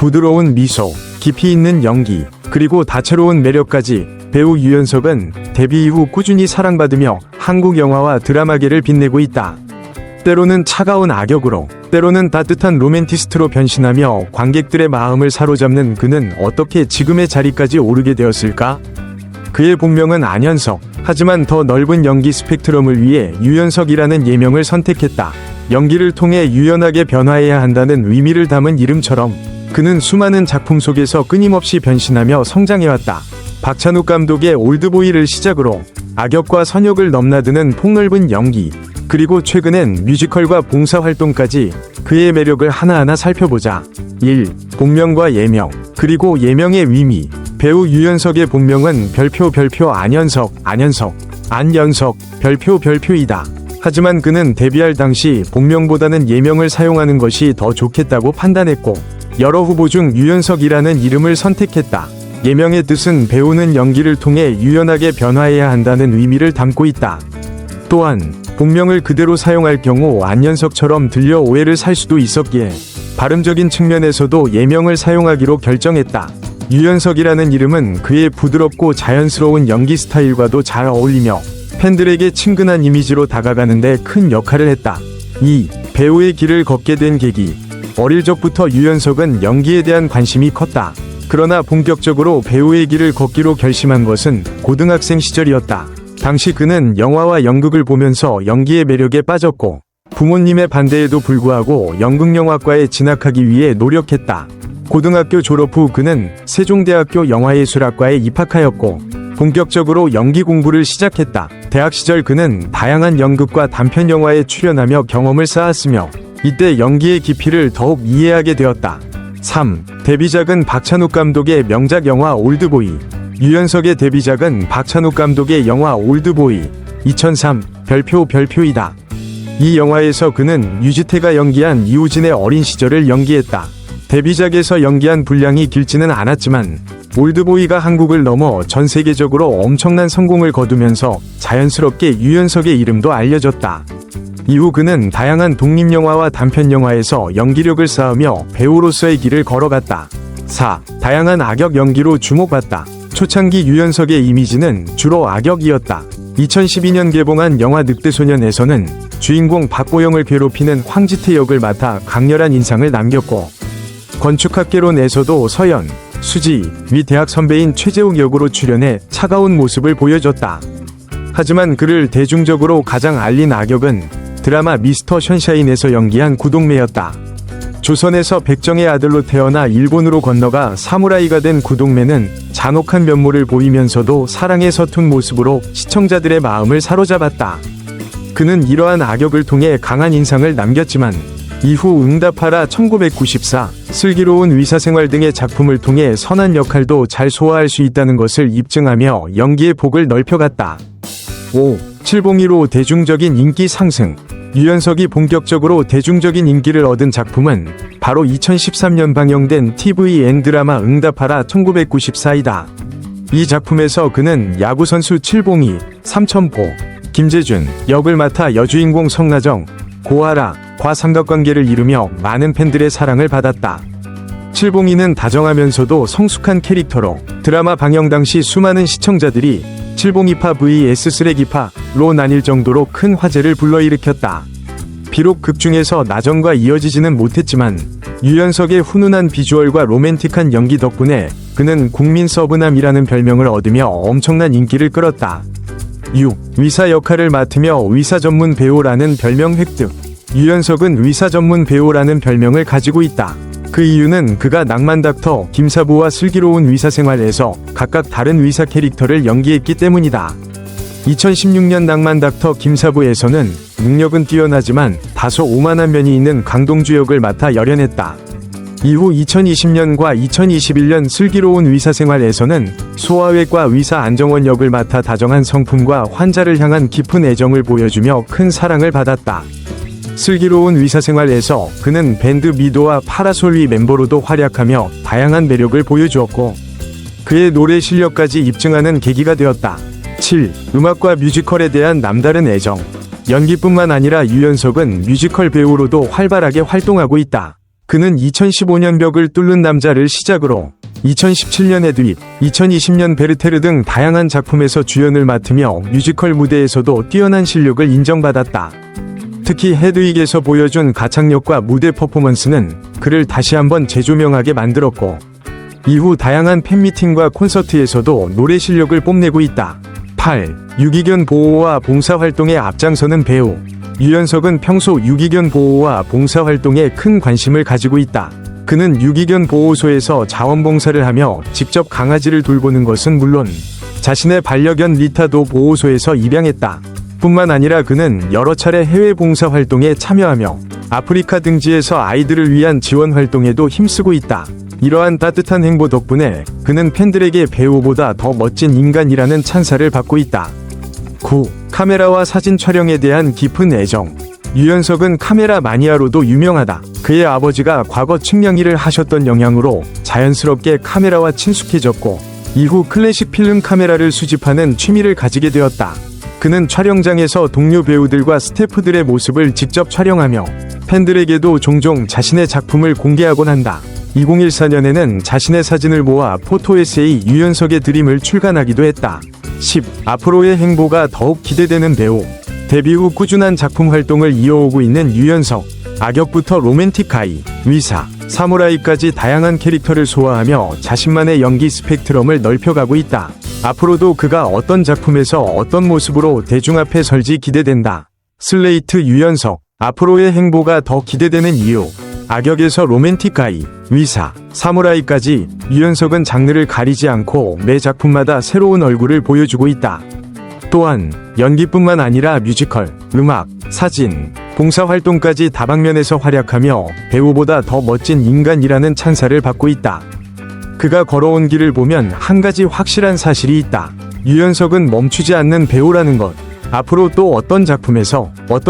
부드러운 미소, 깊이 있는 연기, 그리고 다채로운 매력까지 배우 유연석은 데뷔 이후 꾸준히 사랑받으며 한국 영화와 드라마계를 빛내고 있다. 때로는 차가운 악역으로, 때로는 따뜻한 로맨티스트로 변신하며 관객들의 마음을 사로잡는 그는 어떻게 지금의 자리까지 오르게 되었을까? 그의 본명은 안현석. 하지만 더 넓은 연기 스펙트럼을 위해 유연석이라는 예명을 선택했다. 연기를 통해 유연하게 변화해야 한다는 의미를 담은 이름처럼 그는 수많은 작품 속에서 끊임없이 변신하며 성장해왔다. 박찬욱 감독의 올드보이를 시작으로 악역과 선역을 넘나드는 폭넓은 연기, 그리고 최근엔 뮤지컬과 봉사활동까지 그의 매력을 하나하나 살펴보자. 1. 본명과 예명, 그리고 예명의 의미. 배우 유연석의 본명은 별표 별표 안현석, 안현석, 안연석, 별표 별표이다. 하지만 그는 데뷔할 당시 본명보다는 예명을 사용하는 것이 더 좋겠다고 판단했고, 여러 후보 중 유연석이라는 이름을 선택했다. 예명의 뜻은 배우는 연기를 통해 유연하게 변화해야 한다는 의미를 담고 있다. 또한 본명을 그대로 사용할 경우 안연석처럼 들려 오해를 살 수도 있었기에 발음적인 측면에서도 예명을 사용하기로 결정했다. 유연석이라는 이름은 그의 부드럽고 자연스러운 연기 스타일과도 잘 어울리며 팬들에게 친근한 이미지로 다가가는데 큰 역할을 했다. 2. 배우의 길을 걷게 된 계기. 어릴 적부터 유연석은 연기에 대한 관심이 컸다. 그러나 본격적으로 배우의 길을 걷기로 결심한 것은 고등학생 시절이었다. 당시 그는 영화와 연극을 보면서 연기의 매력에 빠졌고 부모님의 반대에도 불구하고 연극영화과에 진학하기 위해 노력했다. 고등학교 졸업 후 그는 세종대학교 영화예술학과에 입학하였고 본격적으로 연기 공부를 시작했다. 대학 시절 그는 다양한 연극과 단편 영화에 출연하며 경험을 쌓았으며 이때 연기의 깊이를 더욱 이해하게 되었다. 3. 데뷔작은 박찬욱 감독의 명작 영화 올드보이. 유연석의 데뷔작은 박찬욱 감독의 영화 올드보이 2003 별표 별표이다. 이 영화에서 그는 유지태가 연기한 이우진의 어린 시절을 연기했다. 데뷔작에서 연기한 분량이 길지는 않았지만 올드보이가 한국을 넘어 전 세계적으로 엄청난 성공을 거두면서 자연스럽게 유연석의 이름도 알려졌다. 이후 그는 다양한 독립영화와 단편영화에서 연기력을 쌓으며 배우로서의 길을 걸어갔다. 4. 다양한 악역 연기로 주목받다. 초창기 유연석의 이미지는 주로 악역이었다. 2012년 개봉한 영화 늑대소년에서는 주인공 박보영을 괴롭히는 황지태 역을 맡아 강렬한 인상을 남겼고 건축학개론에서도 서연, 수지, 위 대학 선배인 최재욱 역으로 출연해 차가운 모습을 보여줬다. 하지만 그를 대중적으로 가장 알린 악역은 드라마 미스터 션샤인에서 연기한 구동매였다. 조선에서 백정의 아들로 태어나 일본으로 건너가 사무라이가 된 구동매는 잔혹한 면모를 보이면서도 사랑에 서툰 모습으로 시청자들의 마음을 사로잡았다. 그는 이러한 악역을 통해 강한 인상을 남겼지만 이후 응답하라 1994, 슬기로운 의사생활 등의 작품을 통해 선한 역할도 잘 소화할 수 있다는 것을 입증하며 연기의 폭을 넓혀갔다. 5. 702로 대중적인 인기 상승. 유연석이 본격적으로 대중적인 인기를 얻은 작품은 바로 2013년 방영된 TVN 드라마 응답하라 1994이다. 이 작품에서 그는 야구선수 칠봉이, 삼천포, 김재준 역을 맡아 여주인공 성나정, 고아라, 과 삼각관계를 이루며 많은 팬들의 사랑을 받았다. 칠봉이는 다정하면서도 성숙한 캐릭터로 드라마 방영 당시 수많은 시청자들이 칠봉이파 vs 쓰레기파로 나뉠 정도로 큰 화제를 불러일으켰다. 비록 극 중에서 나정과 이어지지는 못했지만 유연석의 훈훈한 비주얼과 로맨틱한 연기 덕분에 그는 국민 서브남이라는 별명을 얻으며 엄청난 인기를 끌었다. 6. 의사 역할을 맡으며 의사 전문 배우라는 별명 획득. 유연석은 의사 전문 배우라는 별명을 가지고 있다. 그 이유는 그가 낭만 닥터 김사부와 슬기로운 의사 생활에서 각각 다른 의사 캐릭터를 연기했기 때문이다. 2016년 낭만 닥터 김사부에서는 능력은 뛰어나지만 다소 오만한 면이 있는 강동주 역을 맡아 열연했다. 이후 2020년과 2021년 슬기로운 의사생활에서는 소아외과 의사 안정원 역을 맡아 다정한 성품과 환자를 향한 깊은 애정을 보여주며 큰 사랑을 받았다. 슬기로운 의사생활에서 그는 밴드 미도와 파라솔위 멤버로도 활약하며 다양한 매력을 보여주었고 그의 노래 실력까지 입증하는 계기가 되었다. 7. 음악과 뮤지컬에 대한 남다른 애정. 연기뿐만 아니라 유연석은 뮤지컬 배우로도 활발하게 활동하고 있다. 그는 2015년 벽을 뚫는 남자를 시작으로 2017년 에 드윗, 2020년 베르테르 등 다양한 작품에서 주연을 맡으며 뮤지컬 무대에서도 뛰어난 실력을 인정받았다. 특히 헤드윅에서 보여준 가창력과 무대 퍼포먼스는 그를 다시 한번 재조명하게 만들었고 이후 다양한 팬미팅과 콘서트에서도 노래 실력을 뽐내고 있다. 8. 유기견 보호와 봉사활동에 앞장서는 배우 유연석은 평소 유기견 보호와 봉사활동에 큰 관심을 가지고 있다. 그는 유기견 보호소에서 자원봉사를 하며 직접 강아지를 돌보는 것은 물론 자신의 반려견 리타도 보호소에서 입양했다. 뿐만 아니라 그는 여러 차례 해외 봉사 활동에 참여하며 아프리카 등지에서 아이들을 위한 지원 활동에도 힘쓰고 있다. 이러한 따뜻한 행보 덕분에 그는 팬들에게 배우보다 더 멋진 인간이라는 찬사를 받고 있다. 9. 카메라와 사진 촬영에 대한 깊은 애정. 유연석은 카메라 마니아로도 유명하다. 그의 아버지가 과거 측량일을 하셨던 영향으로 자연스럽게 카메라와 친숙해졌고, 이후 클래식 필름 카메라를 수집하는 취미를 가지게 되었다. 그는 촬영장에서 동료 배우들과 스태프들의 모습을 직접 촬영하며 팬들에게도 종종 자신의 작품을 공개하곤 한다. 2014년에는 자신의 사진을 모아 포토 에세이 유연석의 드림을 출간하기도 했다. 10. 앞으로의 행보가 더욱 기대되는 배우. 데뷔 후 꾸준한 작품 활동을 이어오고 있는 유연석. 악역부터 로맨틱 가이, 위사, 사무라이까지 다양한 캐릭터를 소화하며 자신만의 연기 스펙트럼을 넓혀가고 있다. 앞으로도 그가 어떤 작품에서 어떤 모습으로 대중 앞에 설지 기대된다. 슬레이트 유연석. 앞으로의 행보가 더 기대되는 이유. 악역에서 로맨틱 가이, 위사, 사무라이까지 유연석은 장르를 가리지 않고 매 작품마다 새로운 얼굴을 보여주고 있다. 또한 연기뿐만 아니라 뮤지컬, 음악, 사진, 봉사활동까지 다방면에서 활약하며 배우보다 더 멋진 인간이라는 찬사를 받고 있다. 그가 걸어온 길을 보면 한 가지 확실한 사실이 있다. 유연석은 멈추지 않는 배우라는 것. 앞으로 또 어떤 작품에서 어떤